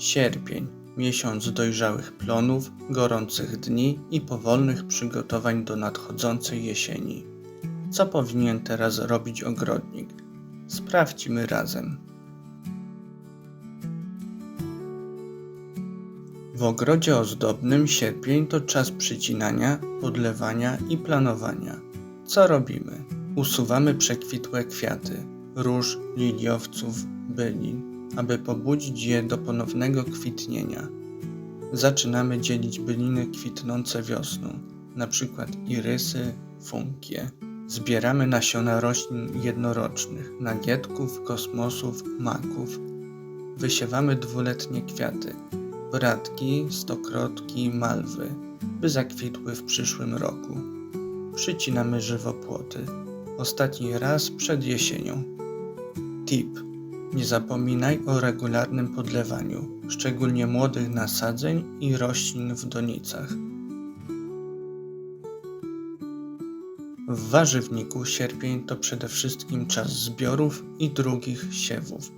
Sierpień miesiąc dojrzałych plonów, gorących dni i powolnych przygotowań do nadchodzącej jesieni. Co powinien teraz robić ogrodnik? Sprawdźmy razem. W ogrodzie ozdobnym sierpień to czas przycinania, podlewania i planowania. Co robimy? Usuwamy przekwitłe kwiaty, róż, liliowców, bylin, aby pobudzić je do ponownego kwitnienia. Zaczynamy dzielić byliny kwitnące wiosną, np. irysy, funkie. Zbieramy nasiona roślin jednorocznych, nagietków, kosmosów, maków. Wysiewamy dwuletnie kwiaty, bratki, stokrotki, malwy, by zakwitły w przyszłym roku. Przycinamy żywopłoty. Ostatni raz przed jesienią. Tip. Nie zapominaj o regularnym podlewaniu, szczególnie młodych nasadzeń i roślin w donicach. W warzywniku sierpień to przede wszystkim czas zbiorów i drugich siewów.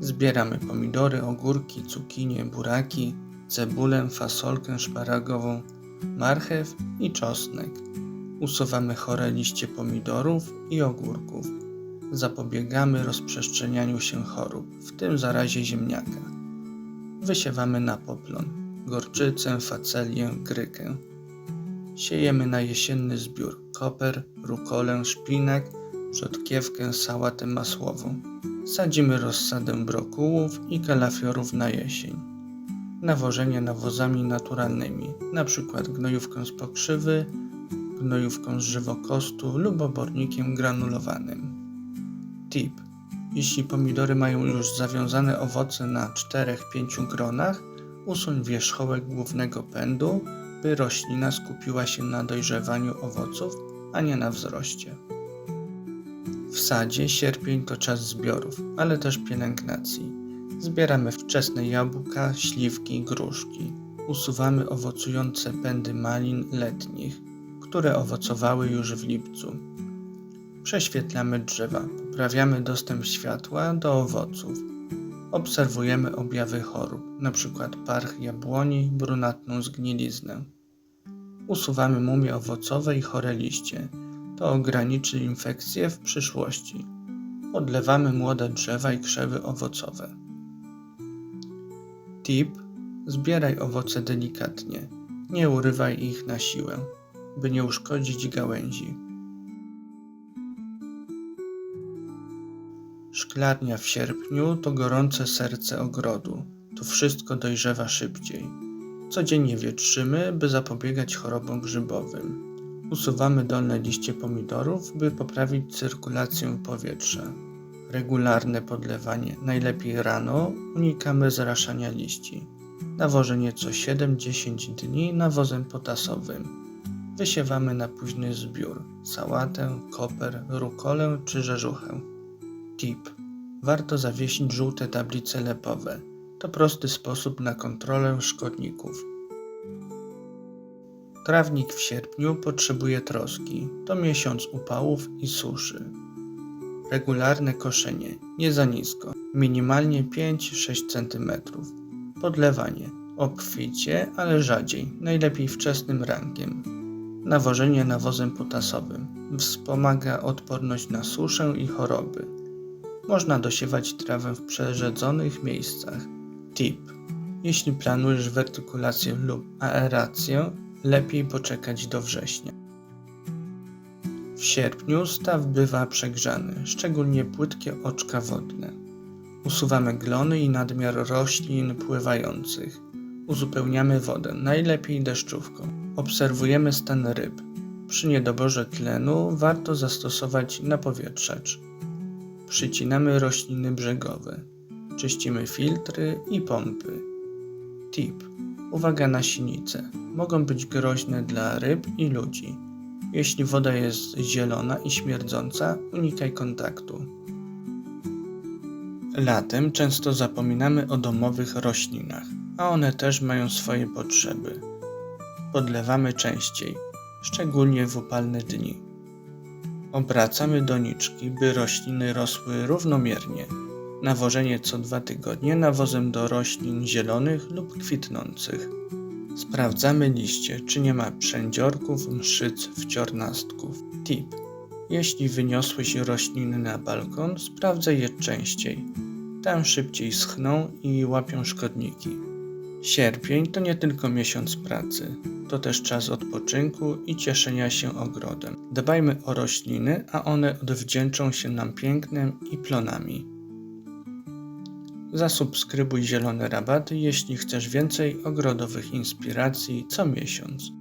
Zbieramy pomidory, ogórki, cukinie, buraki, cebulę, fasolkę szparagową, marchew i czosnek. Usuwamy chore liście pomidorów i ogórków. Zapobiegamy rozprzestrzenianiu się chorób, w tym zarazie ziemniaka. Wysiewamy na poplon, gorczycę, facelię, grykę. Siejemy na jesienny zbiór koper, rukolę, szpinak, rzodkiewkę, sałatę masłową. Sadzimy rozsadę brokułów i kalafiorów na jesień. Nawożenie nawozami naturalnymi, np. gnojówką z pokrzywy, gnojówką z żywokostu lub obornikiem granulowanym. Tip. Jeśli pomidory mają już zawiązane owoce na 4-5 gronach, usuń wierzchołek głównego pędu, by roślina skupiła się na dojrzewaniu owoców, a nie na wzroście. W sadzie sierpień to czas zbiorów, ale też pielęgnacji. Zbieramy wczesne jabłka, śliwki, gruszki. Usuwamy owocujące pędy malin letnich, które owocowały już w lipcu. Prześwietlamy drzewa, poprawiamy dostęp światła do owoców. Obserwujemy objawy chorób, np. parch jabłoni, brunatną zgniliznę. Usuwamy mumie owocowe i chore liście. To ograniczy infekcje w przyszłości. Podlewamy młode drzewa i krzewy owocowe. Tip: zbieraj owoce delikatnie. Nie urywaj ich na siłę, by nie uszkodzić gałęzi. Szklarnia w sierpniu to gorące serce ogrodu. Tu wszystko dojrzewa szybciej. Codziennie wietrzymy, by zapobiegać chorobom grzybowym. Usuwamy dolne liście pomidorów, by poprawić cyrkulację powietrza. Regularne podlewanie, najlepiej rano, unikamy zraszania liści. Nawożenie co 7-10 dni nawozem potasowym. Wysiewamy na późny zbiór sałatę, koper, rukolę czy rzeżuchę. Tip. Warto zawiesić żółte tablice lepowe. To prosty sposób na kontrolę szkodników. Trawnik w sierpniu potrzebuje troski. To miesiąc upałów i suszy. Regularne koszenie, nie za nisko, minimalnie 5-6 cm. Podlewanie, obficie, ale rzadziej, najlepiej wczesnym rankiem. Nawożenie nawozem potasowym wspomaga odporność na suszę i choroby. Można dosiewać trawę w przerzedzonych miejscach. Tip. Jeśli planujesz wertykulację lub aerację, lepiej poczekać do września. W sierpniu staw bywa przegrzany, szczególnie płytkie oczka wodne. Usuwamy glony i nadmiar roślin pływających. Uzupełniamy wodę, najlepiej deszczówką. Obserwujemy stan ryb. Przy niedoborze tlenu warto zastosować napowietrzacz. Przycinamy rośliny brzegowe. Czyścimy filtry i pompy. Tip. Uwaga na sinice. Mogą być groźne dla ryb i ludzi. Jeśli woda jest zielona i śmierdząca, unikaj kontaktu. Latem często zapominamy o domowych roślinach, a one też mają swoje potrzeby. Podlewamy częściej, szczególnie w upalne dni. Obracamy doniczki, by rośliny rosły równomiernie. Nawożenie co dwa tygodnie nawozem do roślin zielonych lub kwitnących. Sprawdzamy liście, czy nie ma przędziorków, mszyc, wciornastków. Tip. Jeśli wyniosłeś rośliny na balkon, sprawdzaj je częściej. Tam szybciej schną i łapią szkodniki. Sierpień to nie tylko miesiąc pracy, to też czas odpoczynku i cieszenia się ogrodem. Dbajmy o rośliny, a one odwdzięczą się nam pięknem i plonami. Zasubskrybuj Zielone Rabaty, jeśli chcesz więcej ogrodowych inspiracji co miesiąc.